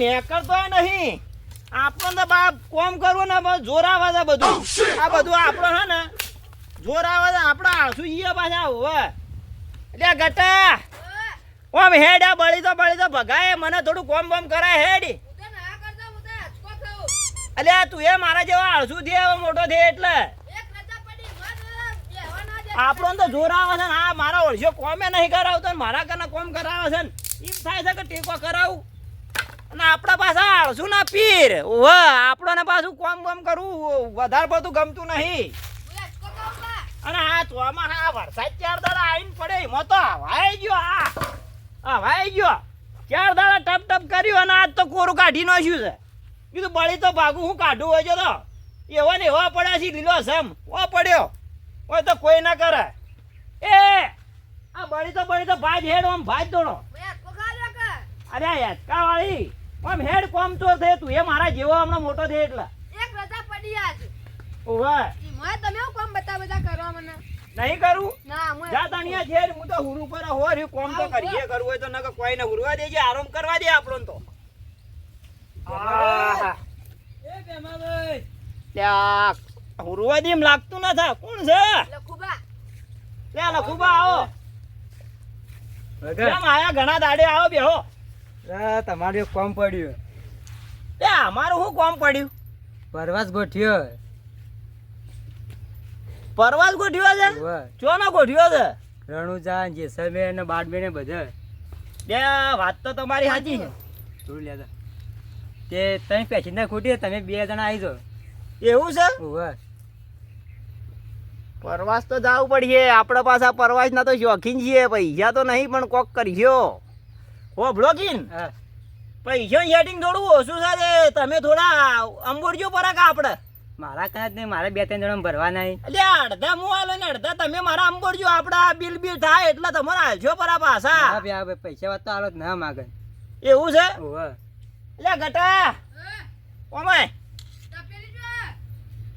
નેકળતો નહીં. આપણો તો બાપ કોમ કરવું ને જોર આવે છે બધું. આ બધું આપણો હે ને જોર આવે છે આપણા આળસુ ઈએ પાછા હોવે એટલે ગટા ઓમ હેડ આ બળી તો બળી તો ભગાય મને થોડું કોમ બોમ કરાય હેડ. અલ્યા તું એ મારા જેવા આળસુ થયે હવે મોટો થયે એટલે. આપણો ને તો જોર આવે છે ને આ મારા ઓળશો કોમે નહીં કરાવતો ને મારા કને કોમ કરાવે છે ને. એમ થાય છે કે ટેકો કરાવું. અને આપણા પાછા આળસુ ના પીર. ઓહ આપણને પાછું કોમ કોમ કરવું વધારે પડતું ગમતું નહીં. અને આ ચોમાં આ વરસાદ ચાર દાડા આવીને પડે એમાં તો હવાઈ ગયો આ. હવાઈ ગયો. ચાર દાડા ટપ ટપ કર્યું અને આજ તો કોરું કાઢી નાખ્યું છે. કીધું બળી તો ભાગું હું કાઢું હોય તો. એવો ને એવા પડ્યા છે લીલો સમ. ઓ પડ્યો. હોય તો કોઈ ના કરે. એ આ બળી તો બળી તો ભાજ હેડ આમ ભાજ દોડો. અરે યાદ વાળી. આમ હેડ કોમ તો થે તું. એ મારા જેવો હમણાં મોટો થે એટલે. ઓવે. નહીં કરું? જા તણિયા છે હું તો હુરુ પર હો રે કોમ તો કરીએ કરવું હોય તો નકર કોઈને હુરવા દેજે આરામ કરવા દે આપણો તો. આહા. લ્યા, હુરવા દેમ લાગતું ન થા કોણ છે? લખુબા લે લખુબા આવો. કેમ આયા? ઘણા દાડે આવો બેહો. તમારું એક કોમ પડ્યું. એ અમારું શું કોમ પડ્યું? પરવાસ ગોઠ્યો. પરવાસ ગોઠ્યો છે? ચોનો ગોઠ્યો છે? રણુજા જેસલમેર ને બાડમેર ને બધા. બે વાત તો તમારી સાચી છે. થોડું લેતા તે તમે પેસેન્જર ખૂટી તમે બે જણા આવી જાઓ. એવું છે? હોવે. પરવાસ તો જવું પડીએ આપણા પાછા પરવાસ ના તો શોખીન છીએ પૈસા તો નહીં પણ કોક કરજો. હો બ્લોગિન. હા. પૈસા સેટિંગ થોડું ઓછું છે તમે થોડા અંબોડજો કા આપણે મારા કાંઈ જ નહીં મારે બે ત્રણ જણા ભરવા નહીં. એટલે અડધા હું આલો ને અડધા તમે મારા અંબોડજો આપડા બિલ બિલ થાય એટલે તમારે હાલજો પરા પાછા. પૈસા વાત તો હાલો જ ના માગે. એવું છે? હોવે. લે ગટા. ઓમાય.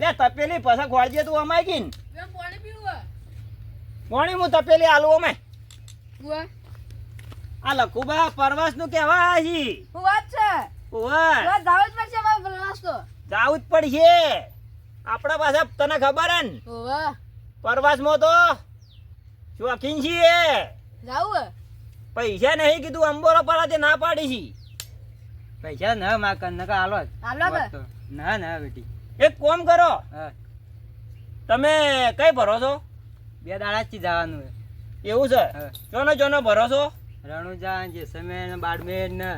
લે તપેલી પાછા ખોળજે તું અમાય કીન. પાણી હું. તપેલી આલું અમાય આ લખુબા પરવાસનું કેવા છી? ઓય જાવું જ પડશે આપણા પાસે તને ખબર હે ને? પરવાસમાં તો શોખીન છીએ. પૈસા નહીં કીધું અંબોરો આજે ના પાડી છી. પૈસા ના મા નકા આલો જ. આલો કે? વાત તો. ના ના બેટી. એક કોમ કરો. તમે કઈ ભરો છો? બે દાડા જ જવાનું એવું છે? જો ને ચોનો ભરો છો? રણુજા જેસલમેર ને બાડમેર ને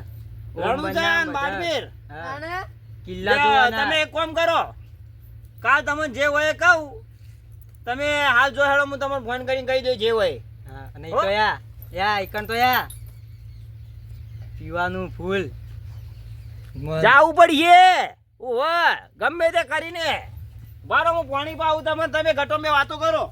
રણુજાન બાડમેર. હા. કિલ્લા જોવાના. તમે એક કામ કરો. કાલ તમને જે હોય એ કહું. તમે હાલ જો હેડો હું તમને ફોન કરીને કહી દઉં જે હોય. અને તો યા યા ઇકન તો યા. પીવાનું ફૂલ. જાવું પડીએ. ઓહો ગમે તે કરીને. બારો હું પાણી પાવું તમે તમે ઘટો મેં વાતો કરો.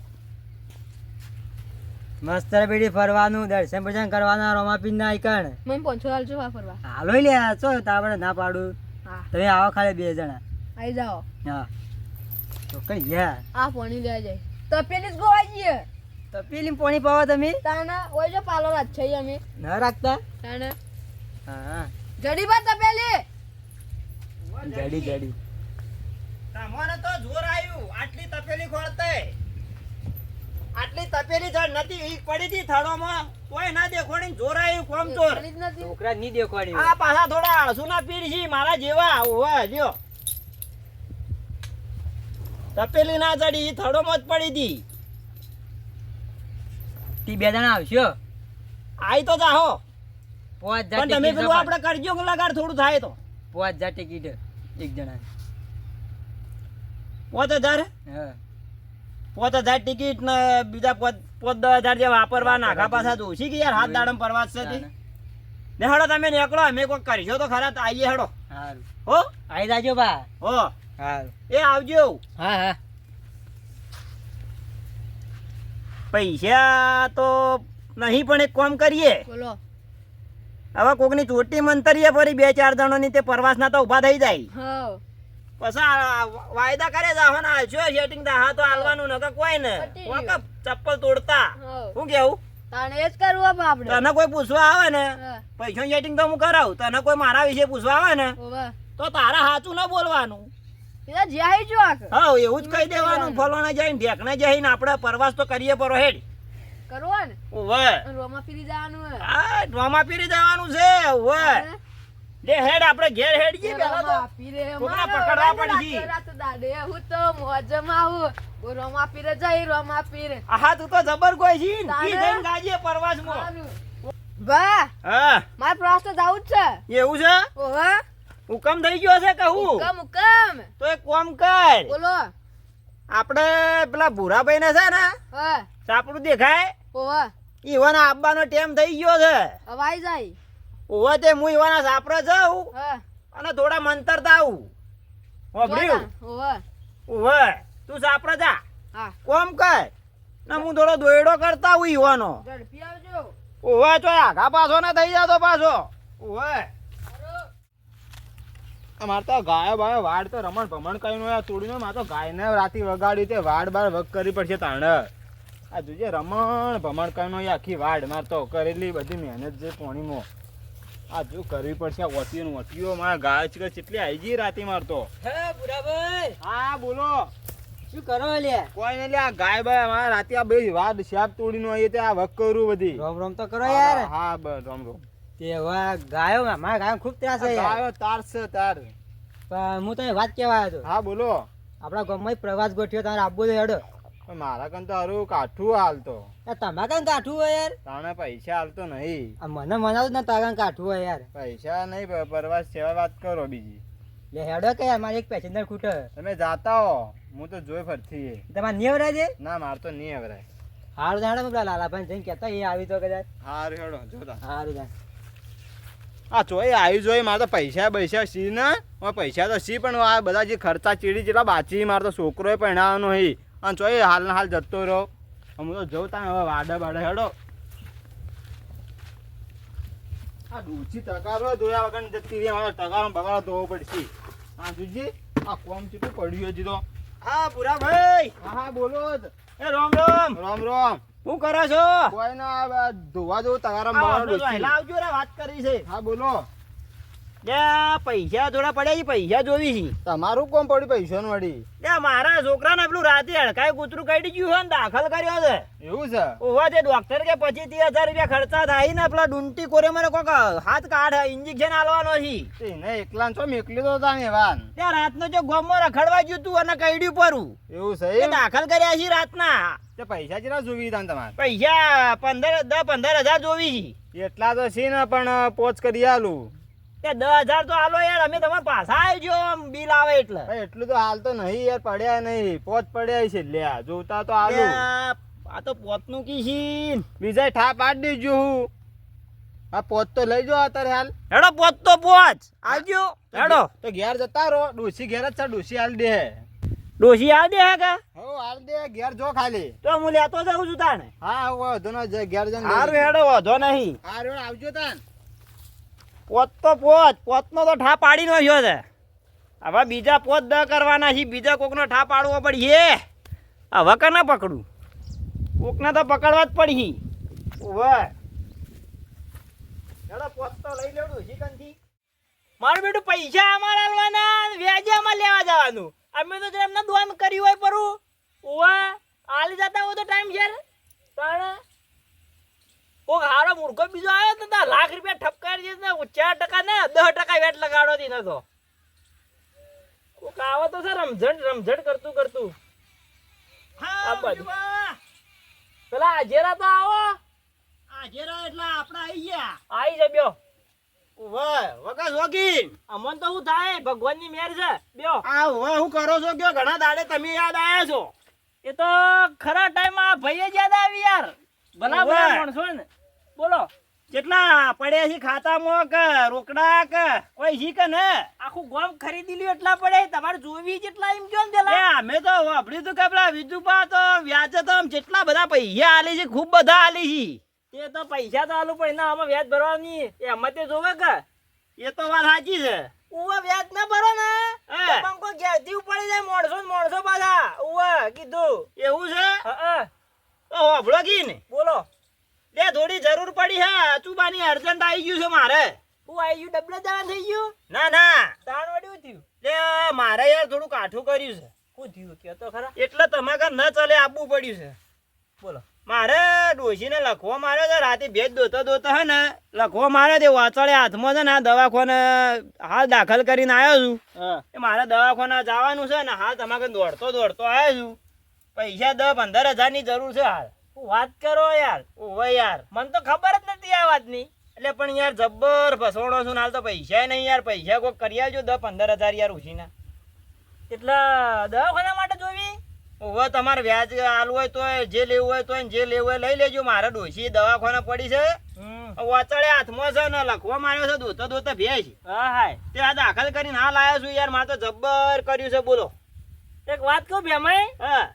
મસ્ત બેડી ફરવાનું દર્શન બર્શન કરવાના રોમાપીર ના મેં મને પાંચસો હાલજો વા ફરવા. હાલો લે ચો તાવડે ના પાડું. તમે આવો ખાલી બે જણા. આઈ જાઓ. હા. તો કઈ ગયા? આ પોણી લેવા જાય. તો પેલી જ ગોવા જઈએ. તો પેલી પોણી પાવો તમે? તાના ઓય જો પાલો રાત છે અમે. ના રાખતા? તાના હા. જડી બા તપેલી. જડી જડી. તમારે તો જોર આવ્યું આટલી તપેલી ખોળતે. આટલી તપેલી જડ નથી ઈ પડી હતી થડોમાં કોઈ ના દેખોડી જોરાયું કોમ ચોર છોકરા ની દેખોડી આ પાછા થોડા આળસુ ના છે મારા જેવા ઓવા લ્યો તપેલી ના ચડી ઈ થડોમાં જ પડી હતી તી બે જણા આવશો? આઈ તો જાહો. પણ તમે પેલું આપણે કરજો કે લગાડ થોડું થાય તો. પાંચ હજાર ટિકિટ એક જણા પાંચ હજાર? હા. પાંચ હજાર ટિકિટ ને બીજા પોત પાંચ દસ હજાર જે વાપરવા નાખા પાછા તો ઓછી કે યાર હાથ દાડમ પરવાસ છે. ને હડો તમે નીકળો અમે કોઈ કરીશો તો ખરા તો આવીએ હડો. હો? આવી જાજો બા. હો. એ આવજો. હા હા. પૈસા તો નહીં પણ એક કામ કરીએ. બોલો. હવે કોકની ચોટી મંતરીએ ફરી બે ચાર જણોની તે પ્રવાસના તો ઊભા થઈ જાય. હા પછી વાયદા કરે જાહો ને સેટિંગ હા તો આલવાનું નકર કોઈ ને કોક ચપ્પલ તોડતા. હું કેવું? તને જ કરવું આપણે તને કોઈ પૂછવા આવે ને. પૈસા સેટિંગ તો હું કરાવું. તને કોઈ મારા વિશે પૂછવા આવે ને તો તારા સાચું ના બોલવાનું. હા એવું જ કહી દેવાનું. ફલોને જઈને ઢેકને જઈને આપણે પ્રવાસ તો કરીએ પરો હેડ. કરવો ને? ઓવે રોમાં જવાનું હા આ પીરી જવાનું છે ઓવે હે? લે હેડ આપણે ઘેર હેડ પેલા તો. કોકના મારો પકડવા પડી રાત દાડે હું તો મોજમાં હું રોમા પીરે જઈ રોમા પીરે આહા તું તો જબર કોઈ છી. ઈ જઈને ગાજીએ પરવાસ મો બા હા. માર પ્રવાસ તો જાવું જ છે. એવું છે? ઓહો. હુકમ થઈ ગયો છે કહું હુકમ હુકમ. તો એક કામ કર. બોલો. આપણે પેલા ભૂરાભાઈ ને છે ને હા. સાપડું દેખાય? ઓવે ઈવાના આવવાનો ટાઈમ થઈ ગયો છે. હવાઈ જાય. ઓવે તે હું ઈવાના સાપરે જાઉં અને થોડા મંતર આવું વાપર્યું ઓવે તું સાપરે જા. કોમ કર. ને હું થોડો દોયડો કરતા હું ઈવાનો. ઓવે તો આઘા પાછો ના થઈ જાતો પાછો. ઓવે અમાર તો ગાય બાય વાડ તો રમણ ભમણ કરીને તોડીને માર તો ગાયને રાતી વગાડી તે વાડ બાર વગ કરી પડશે તાણે. આ જોજે રમણ ભમણ કરીને આખી વાડ માર તો કરેલી બધી મહેનત છે પોણીમાં. આ જો કરવી પડશે આ ઓટીઓ ને ઓટીઓ મારા ગાય છે કેટલી આવી ગઈ રાતે મારતો હે બુરાભાઈ. હા બોલો. શું કરો લે? કોઈ લે આ ગાય બાય અમારા રાતે આ બે વાડ તોડી તોડીને આવીએ તે આ વક કરું બધી. રોમ રોમ તો કરો યાર. હા બસ રોમ રોમ. તે વા ગાયો મારા ગાયો ખૂબ ત્રાસ છે ગાયો તાર છે તાર. પણ હું તને વાત કહેવા આવ્યો હતો. હા બોલો. આપણા ગામમાં પ્રવાસ ગોઠ્યો તારે આપવો તો હેડો. મારા કન તો હારું કાઠું હાલતો. તમારા કન કાઠું હોય યાર? તાણે પૈસા હાલતો નહીં. મને મનાવું ને તારા કાઠું હોય યાર. પૈસા નહીં પરવાસ સેવા વાત કરો બીજી. લે હેડો કે અમારે એક પેસેન્જર ખૂટે. તમે જાતા હો હું તો જોઈ ફરતી તમારે નિયવરાય છે? ના માર તો નહીં અવરાય. હારું જાણે પેલા લાલાભાઈ જઈને કહેતા એ આવી તો કદાચ. હારું હેડો જોતા હારું જાણ આ ચોય આવી જોઈ મારે તો પૈસા પૈસા સી ને પૈસા તો સી પણ આ બધા જે ખર્ચા ચીડી જેટલા બાચી મારે તો છોકરો પહેણાવવાનો હી. અને ચોય હાલ ને હાલ જતો રહ્યો. હું તો જઉં તા હવે વાડા બાડા હેડો. આ ડૂચી તકારો ધોયા વગર જતી રહી અમારે તકારો બગાડો ધોવો પડશે. હા જુજી આ કોમ ચીટું પડ્યું હજી તો. હા પૂરા ભાઈ હા હા બોલો એ રામ રામ. રામ રામ. શું કરો છો? કોઈ ના ધોવા જવું તકારો બગાડો આવજો રે વાત કરી છે. હા બોલો. પૈસા થોડા પડ્યા છે પૈસા જોવી છે. તમારું કોમ પડ્યું પૈસા નું વળી મારા છોકરાને પેલું રાતે હડકાય કૂતરું કાઢી ગયું હોય ને દાખલ કર્યો છે. એવું છે? ઓવા તે ડોક્ટર કે પચીસ ત્રીસ હજાર રૂપિયા ખર્ચા થાય ને પેલા ડુંટી કોરે મને કોક હાથ કાઢ ઇન્જેક્શન આલવાનો છે. એને એકલા છો મેકલી તો તા વાન. ત્યાં રાતનો જો ગોમો રખડવા ગયું તું અને કઈડ્યું પરું એવું છે દાખલ કર્યા છે રાતના. તે પૈસા કેટલા જોવી તાન તમારે? પૈસા પંદર દસ પંદર હજાર જોવી છે. એટલા તો છે ને પણ પોચ કરી આલું. તે દસ હજાર તો હાલો યાર અમે તમારે પાછા આવજો આમ બિલ આવે એટલે. એટલું તો હાલ તો નહીં યાર પડ્યા નહીં. પોત પડ્યા છે. લ્યા જોતા તો હાલો આ તો પોતનું કી છે બીજા ઠા પાડી દેજો હું. આ પોત તો લઈ જાઓ અત્યારે હાલ. હેડો પોત તો પોચ આવજો. હેડો. તો ઘેર જતા રહો. ડોસી ઘેર જ છે ડોસી હાલ દે. ડોસી હાલ દે હા હો હાલ દે. ઘેર જો ખાલી. તો હું લેતો જાઉં છું તાને હા વધો ના ઘેર જઈને હારું હેડો વધો નહીં. હારું આવજો તાન પોત તો પોત, પોતનો તો ઠા પાડી નાખ્યો છે. હવે બીજા પોત દ કરવાના છે, બીજા કોકનો ઠા પાડવો પડીએ હવે કે ના પકડું? કોકને તો પકડવા જ પડી. હેડો, પોત તો લઈ લેવડું શીકનથી મારું બેટું પૈસા અમારે આલવાના વ્યાજે અમારે લેવા જવાનું. અમે તો એમને દોન કર્યું હોય પરું. ઓવે આલી જતા હોય તો ટાઈમ છે પણ કોક હારો મૂર્ખો બીજો આવ્યો તો લાખ રૂપિયા ઠપકારી છે ને ચાર ટકા ને દસ ટકા વેટ લગાડો નતો. કોક આવો તો સર રમઝટ રમઝટ કરતું કરતું. પેલા આજેરા તો આવો. આજેરા એટલે આપણે આવી ગયા. છે વગસ વગી અમન તો હું થાય ભગવાનની મેર છે. બ્યો આ હવે હું કરો છો કયો? ઘણા દાડે તમે યાદ આવ્યા છો. એ તો ખરા ટાઈમ આ ભાઈએ જ યાદ આવી યાર. ભલા ભલા માણસો ને. બોલો. કેટલા પડ્યા છે ખાતામાં કે રોકડા કે કોઈ છી કે ને? આખું ગોમ ખરીદી લ્યો એટલા પડે. તમારે જોવી જેટલા એમ કયો ને પેલા? અમે તો વાપર્યું તું કે પેલા વિજુપા તો વ્યાજે તો આમ જેટલા બધા પૈસા આલી છે ખૂબ બધા આલી છે. તે તો પૈસા તો આલું પણ એના આમાં વ્યાજ ભરવાની. એમાં તે જોવે કે. એ તો વાત સાચી છે. ઉવા વ્યાજ ના ભરો ને. પંકો ઘેરથી ઉપાડી જાય મોણસો ને મોણસો પાછા. ઉવા કીધું. એવું છે? તો હોભળો કી ને બોલો. લે થોડી જરૂર પડી હે. અચુબાની અર્જન્ટ આવી ગયું છે મારે. હું આવી ગયું? ડબલે જણા થઈ ગયું? ના ના. તાણ વડ્યું થયું? લે મારે યાર થોડું કાઠું કર્યું છે. શું થયું? કે તો ખરા. એટલે તમારે ન ચાલે આપવું પડ્યું છે. બોલો. મારે ડોશીને લખવો મારે છે રાતે ભેજ દોતો દોતો હે ને લખવો મારે તે વાચળે હાથમાં છે ને આ દવાખાને હાલ દાખલ કરીને આવ્યો છું. એ મારે દવાખાને જવાનું છે ને હાલ તમારે દોડતો દોડતો આવ્યો છું. પૈસા દસ પંદર હજારની જરૂર છે હાલ. વાત કરો યાર. ઓવે યાર. મને તો ખબર જ નથી આ વાતની. એટલે પણ યાર જબ્બર ફસોડો છું હાલ તો પૈસા નહીં યાર. પૈસા કોઈક કરી આવજો દસ પંદર હજાર યાર ઉછીના. એટલા દવાખાના માટે જોવી? ઓવે તમારે વ્યાજ આલવું હોય તો જે લેવું હોય તો જે લેવું હોય લઈ લેજો. મારે ડોસી દવાખાના પડી છે. વાચળે હાથમાં છે ને લખવા માર્યો છે દોતો દોતો ભેજ હા હાય. તે આ દાખલ કરીને હાલ આવ્યો છું યાર. મારે તો જબ્બર કર્યું છે બોલો. એક વાત કહું ભેમાઈ? હા.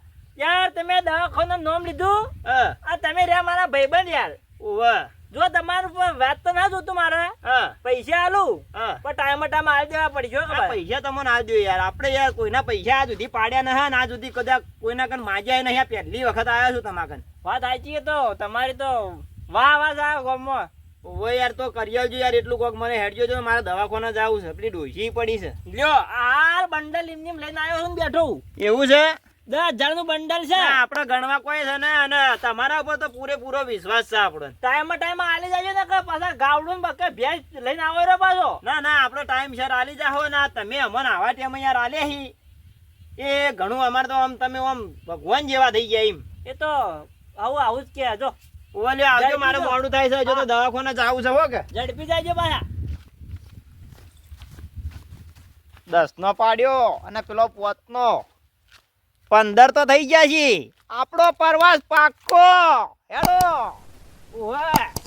તમે દવાખાનું નામ લીધું? આ તમે રહ્યા મારા ભાઈબંધ યાર. ઓવે જો તમારું વાત તો ના જોતું મારે. પૈસા આલું. પણ ટાઈમ ટાઈમ આલી દેવા પડશે પૈસા તમને આ દો યાર. આપણે યાર કોઈના પૈસા આ સુધી પાડ્યા ના ને આ સુધી કદાચ કોઈના કન માજ્યા નહીં. આ પહેલી વખત આવ્યો છું તમારા કન. વાત સાચી તો. તમારી તો વાહ વાહ સાહેબ ગામમાં. ઓવે યાર તો કરી આવજો યાર. એટલું કોક મને હેડજો જો. મારે દવાખાને જવું છે. પેલી ડોસી પડી છે. લ્યો આ બંડલ લીમ લઈને આવ્યો છું બેઠો. એવું છે? દસ હજારનું બંડલ છે. આપડે ગણવા કોઈ છે ને અને તમારા ઉપર તો પૂરેપૂરો વિશ્વાસ છે આપણો ટાઈમ ટાઈમ આલી જાજો ને કે પાછા ગાવડું બકે ભેંસ લઈને આવો રે પાછો. ના ના આપણે ટાઈમ સર આલી જાહો ના. તમે અમને આવા ટાઈમ યાર આલે હી. એ ઘણું અમારે તો આમ તમે આમ ભગવાન જેવા થઈ ગયા એમ. એ તો આવું આવું જ કે જો ઓલે આવજો મારે મોડું થાય છે જો તો દવાખાને જાવું છે હો કે. ઝડપી જાજો પાછા. દસ નો પાડ્યો અને પેલો પોત નો પંદર તો થઈ ગયા છે. આપણો પ્રવાસ પાક્કો. હેલો ઓહે